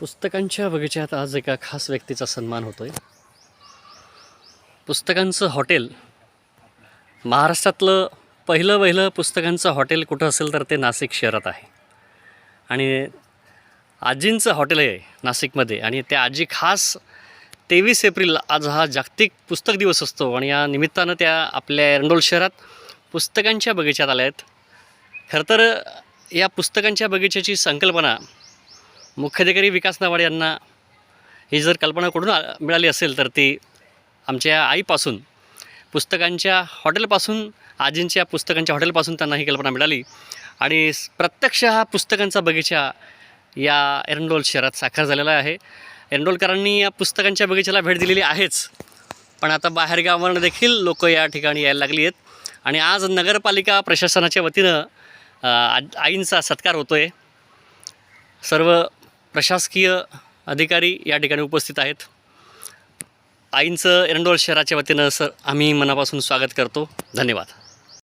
पुस्तकांच्या बगीच्यात आज एका खास व्यक्तीचा सन्मान होतो आहे पुस्तकांचं हॉटेल. महाराष्ट्रातलं पहिलं पहिलं पुस्तकांचं हॉटेल कुठं असेल तर ते नाशिक शहरात आहे. आणि आजींचं हॉटेल आहे नाशिकमध्ये आणि त्या आजी खास तेवीस एप्रिल आज हा जागतिक पुस्तक दिवस असतो आणि या निमित्तानं त्या आपल्या एरंडोल शहरात पुस्तकांच्या बगीच्यात आल्या आहेत. खरं तर या पुस्तकांच्या बगीच्याची संकल्पना मुख्याधिकारी विकास नावाडे यांना ही जर कल्पना कुठून मिळाली असेल तर ती आमच्या आईपासून पुस्तकांच्या हॉटेलपासून आजींच्या पुस्तकांच्या हॉटेलपासून त्यांना ही कल्पना मिळाली. आणि प्रत्यक्ष हा पुस्तकांचा बगीचा या एरंडोल शहरात साकार झालेला आहे. एरंडोलकरांनी या पुस्तकांच्या बगीचाला भेट दिलेली आहेच. पण आता बाहेरगावावरून देखील लोक या ठिकाणी यायला लागली आहेत. आणि आज नगरपालिका प्रशासनाच्या वतीनं आ- आईंचा सत्कार होतो आहे सर्व प्रशासकीय अधिकारी या ठिकाणी उपस्थित आहेत. आईंचं एरंडोल शहराच्या वतीनं सर आम्ही मनापासून स्वागत करतो. धन्यवाद.